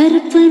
கருப்பு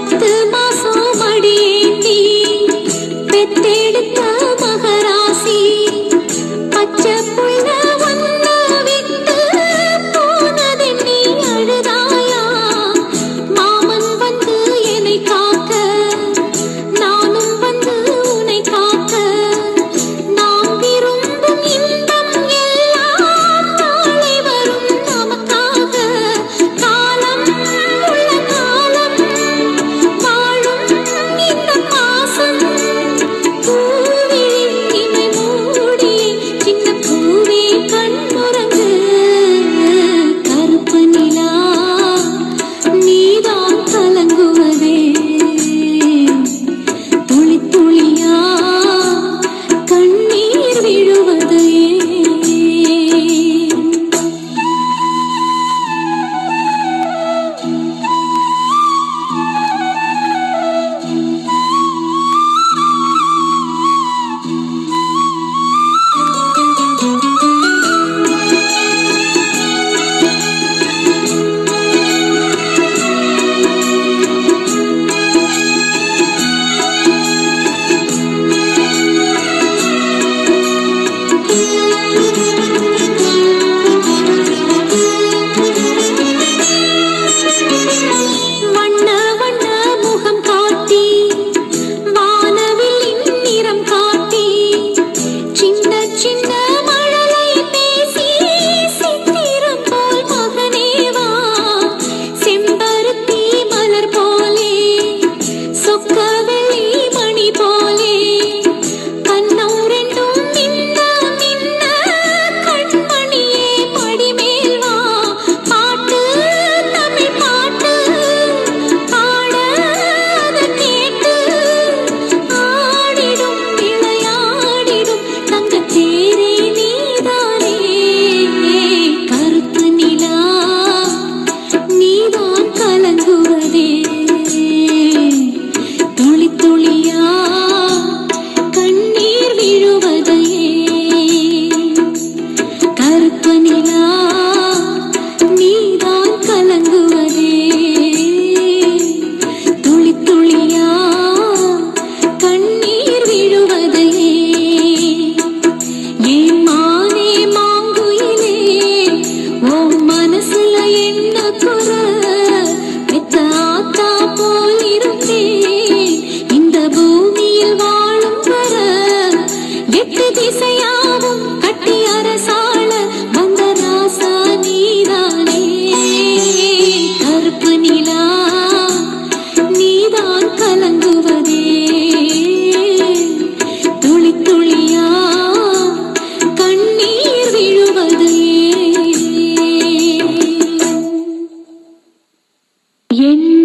பத்து மாசம் மடியேந்தி Yen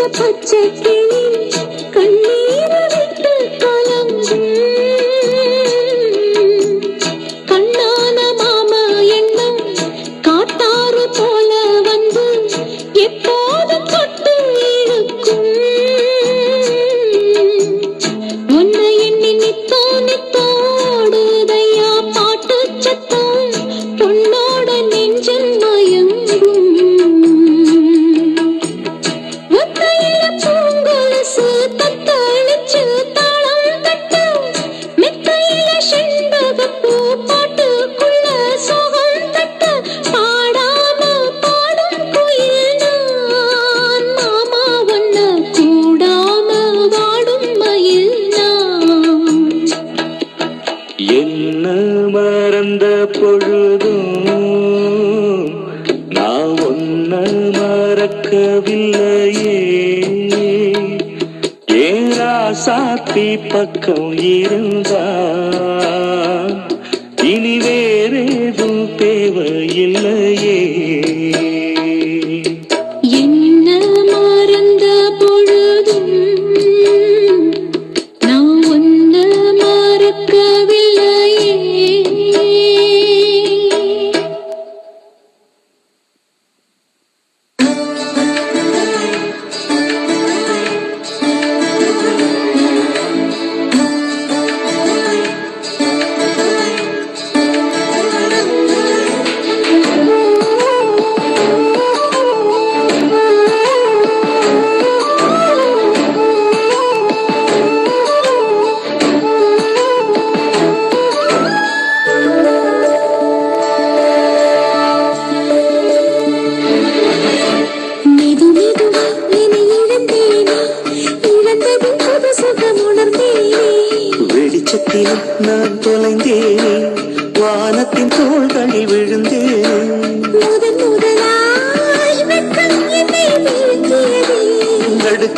ছোট ছোট என்ன மறந்த பொழுதும் நான் ஒன்ன மறக்கவில்லையே. ஏரா சாத்தி பக்கம் இருந்தா இனி வேறேதும் தேவையில்லை.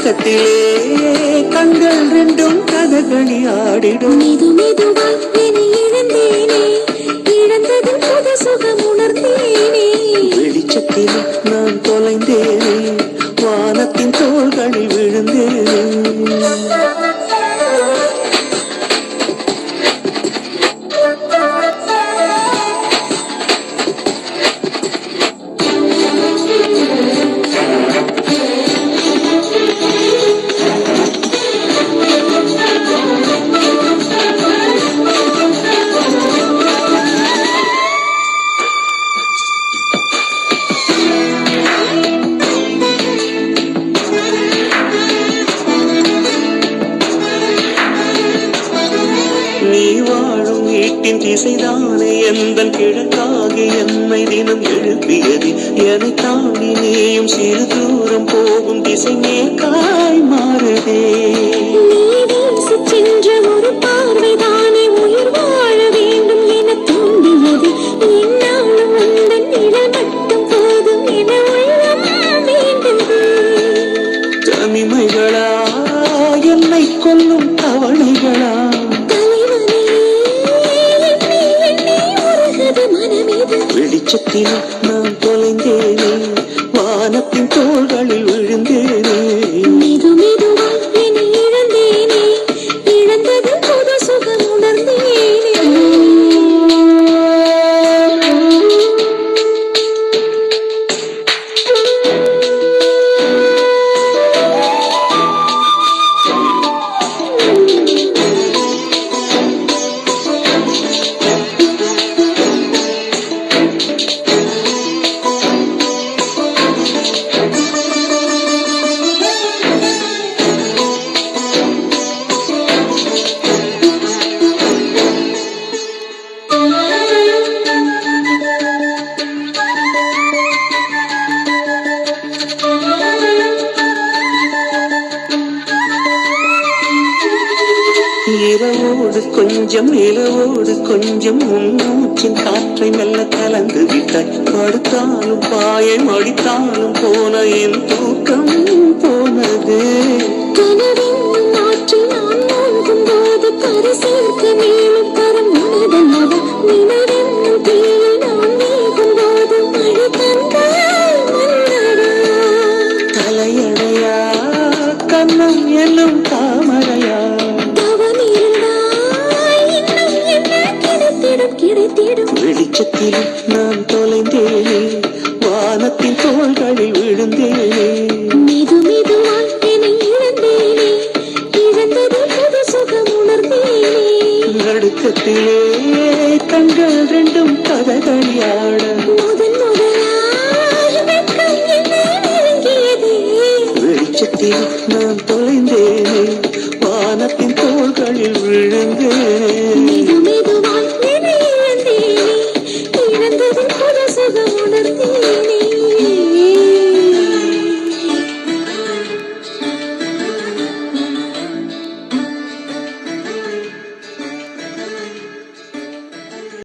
உறக்கத்திலே கண்கள் ரெண்டும் கதகளி ஆடிடும். எந்தன் கிழக்காகி என்னை தினம் எழுப்பியது. என தாண்டி நீயும் சிறு தூரம் போகும் திசை நேக்காய் மாறுதே. சென்ற ஒரு aquilo. இரவோடு கொஞ்சம் இரவோடு கொஞ்சம். உன்னூற்றின் காற்றை மெல்ல கலந்து விட்டாய். படுத்தாலும் பாயம் அடித்தாலும் போன என் தூக்கம் போனது. Krishna